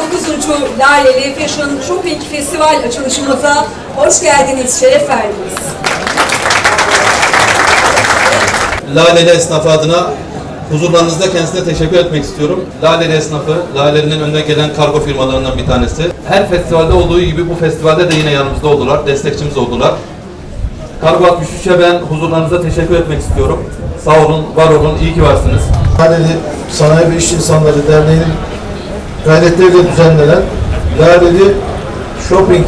19. Laleli Fashion Shopping Festival açılışımıza hoş geldiniz, şeref verdiniz. Laleli esnafı adına huzurlarınızda kendisine teşekkür etmek istiyorum. Laleli esnafı, Laleli'nin önüne gelen kargo firmalarından bir tanesi. Her festivalde olduğu gibi bu festivalde de yine yanımızda oldular, destekçimiz oldular. Kargo 63'e ben huzurlarınıza teşekkür etmek istiyorum. Sağ olun, var olun, iyi ki varsınız. Laleli Sanayi ve İş İnsanları Derneği'nin gayretleriyle düzenlenen Laleli Shopping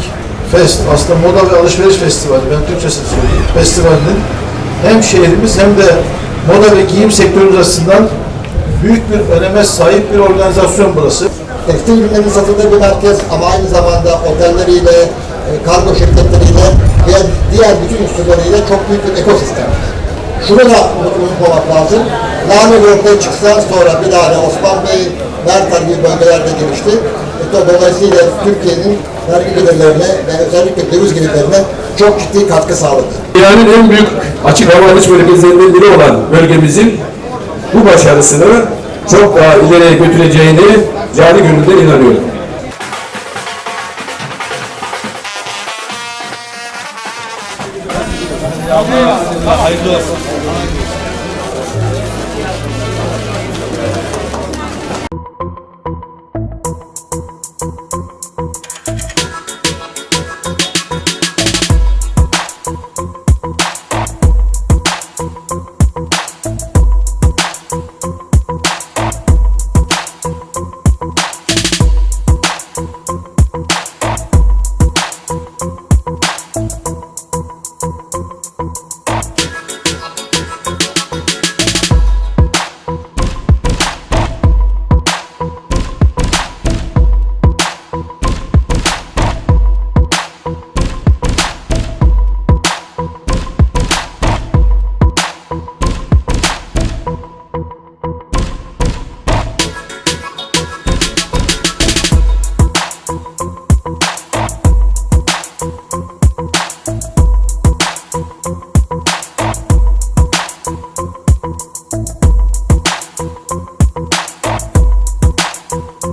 Fest, aslında moda ve alışveriş festivali, ben Türkçesini söyleyeyim, festivalinin hem şehrimiz hem de moda ve giyim sektörümüz açısından büyük bir öneme sahip bir organizasyon burası. Tekstil ürünlerinin satıldığı bir merkez ama aynı zamanda otelleriyle, e, kargo şirketleriyle ve diğer bütün unsurlarıyla çok büyük bir ekosistem. Şunu da unutmamak lazım. Lale ortaya çıksa sonra bir daha da Osman Bey, Mertar gibi bölgelerde gelişti. E, Dolayısıyla Türkiye'nin vergi gelirlerine ve özellikle döviz gelirlerine çok ciddi katkı sağladı. Dünyanın en büyük açık hava alış bölgelerinden biri olan bölgemizin bu başarısını çok daha ileriye götüreceğini cani gönülden inanıyorum. Hayırlı olsun. Podcast.